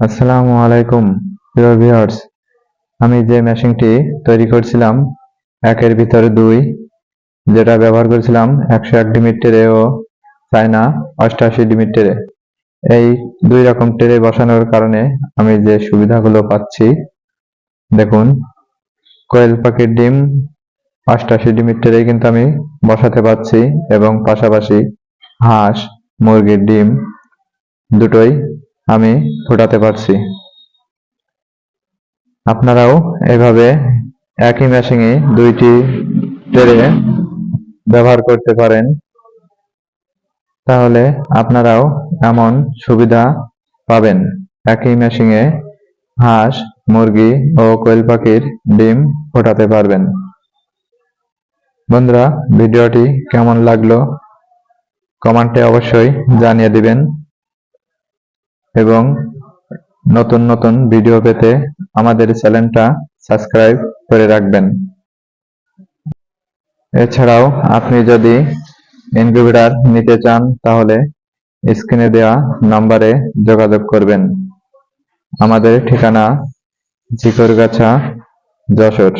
আসসালামু আলাইকুম, প্রিয় ভিউয়ার্স আমি যে মেশিনটি তৈরি করছিলাম, একের ভিতরে দুই, যেটা ব্যবহার করেছিলাম একশো এক ডিমিট ট্রে ও চায়না অষ্টআশি ডিমিট ট্রে এই দুই রকম ট্রে বসানোর কারণে আমি যে সুবিধাগুলো পাচ্ছি, দেখুন, কোয়েল পাখির ডিম অষ্টআশি ডিমিট ট্রে কিন্তু আমি বসাতে পারছি এবং পাশাপাশি হাঁস, মুরগির ডিম দুটোই আমি ফোটাতে পারছি। আপনারাও এভাবে একই মেশিনে দুইটি ট্রে ব্যবহার করতে পারেন। তাহলে আপনারাও এমন সুবিধা পাবেন। একই মেশিনে হাঁস, মুরগি ও কোয়েল পাখির ডিম ফোটাতে পারবেন। বন্ধুরা, ভিডিওটি কেমন লাগল? কমেন্টে অবশ্যই জানিয়ে দিবেন। এবং নতুন নতুন ভিডিও পেতে আমাদের চ্যানেলটা সাবস্ক্রাইব করে রাখবেন। এছাড়াও আপনি যদি ইনকিউবেটর নিতে চান, তাহলে স্ক্রিনে দেওয়া নম্বরে যোগাযোগ করবেন। আমাদের ঠিকানা ঝিকরগাছা, যশোর।